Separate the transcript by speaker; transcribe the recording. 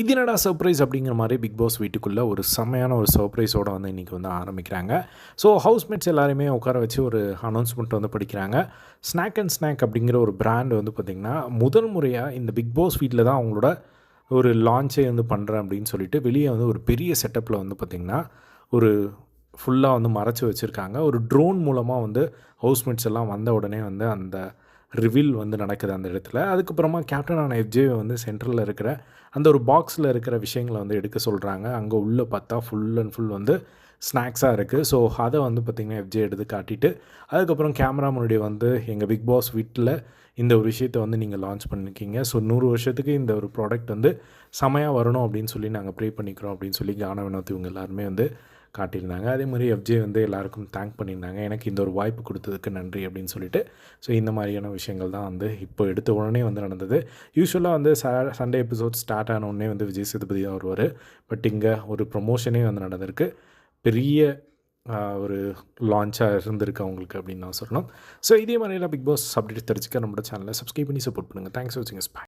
Speaker 1: இது என்னடா சர்ப்ரைஸ் அப்படிங்கிற மாதிரி பிக் பாஸ் வீட்டுக்குள்ளே ஒரு செம்மையான ஒரு சர்ப்ரைஸோடு வந்து இன்றைக்கி வந்து ஆரம்பிக்கிறாங்க. ஸோ ஹவுஸ்மேட்ஸ் எல்லாருமே உட்கார வச்சு ஒரு அனௌன்ஸ்மெண்ட் வந்து படிக்கிறாங்க. ஸ்நாக் அண்ட் ஸ்நாக் அப்படிங்கிற ஒரு பிராண்ட் வந்து பார்த்திங்கன்னா முதல் முறையாக இந்த பிக் பாஸ் வீட்டில் தான் அவங்களோட ஒரு லான்ச்சே வந்து பண்ணுறேன் அப்படின்னு சொல்லிட்டு வெளியே வந்து ஒரு பெரிய செட்டப்பில் வந்து பார்த்திங்கன்னா ஒரு ஃபுல்லாக வந்து மறைச்சி வச்சுருக்காங்க. ஒரு ட்ரோன் மூலமாக வந்து ஹவுஸ்மேட்ஸ் எல்லாம் வந்த உடனே வந்து அந்த ரிவீல் வந்து நடக்குது அந்த இடத்துல. அதுக்கப்புறமா கேப்டனான எஃப்ஜே வந்து சென்ட்ரலில் இருக்கிற அந்த ஒரு பாக்ஸில் இருக்கிற விஷயங்களை வந்து எடுக்க சொல்கிறாங்க அங்கே உள்ளே பார்த்தா ஃபுல் அண்ட் ஃபுல் வந்து ஸ்நாக்ஸாக இருக்குது ஸோ அதை வந்து பார்த்திங்கன்னா எஃப்ஜே எடுத்து காட்டிட்டு அதுக்கப்புறம் கேமரா முன்னாடி வந்து எங்கள் பிக் பாஸ் வீட்டில் இந்த ஒரு விஷயத்தை வந்து நீங்கள் லான்ச் பண்ணியிருக்கீங்க ஸோ நூறு வருஷத்துக்கு இந்த ஒரு ப்ராடக்ட் வந்து செமையாக வரணும் அப்படின்னு சொல்லி நாங்கள் ப்ரே பண்ணிக்கிறோம் அப்படின்னு சொல்லி கான வினோத் இவங்க எல்லாருமே வந்து காட்டியிருந்தாங்க. அதே மாதிரி எஃப்ஜே வந்து எல்லாருக்கும் தேங்க் பண்ணியிருந்தாங்க. எனக்கு இந்த ஒரு வாய்ப்பு கொடுத்ததுக்கு நன்றி அப்படின்னு சொல்லிட்டு. ஸோ இந்த மாதிரியான விஷயங்கள் தான் வந்து இப்போ எடுத்த உடனே வந்து நடந்தது. யூஸ்வலாக வந்து ச சண்டே எபிசோட் ஸ்டார்ட் ஆன உடனே வந்து விஜய் சேதுபதி தான் வருவார். பட் இங்கே ஒரு ப்ரொமோஷனே வந்து நடந்திருக்கு. பெரிய ஒரு லான்ச்சாக இருந்திருக்கு அவங்களுக்கு அப்படின்னு நான் சொல்லணும். ஸோ இதே மாதிரிலாம் பிக் பாஸ் அப்டேட் தெரிஞ்சுக்க நம்மளோட சேனலை சப்ஸ்கிரைப் பண்ணி சப்போர்ட் பண்ணுங்கள் தேங்க்ஸ் ஃபார் வாட்சிங் ஸ்பை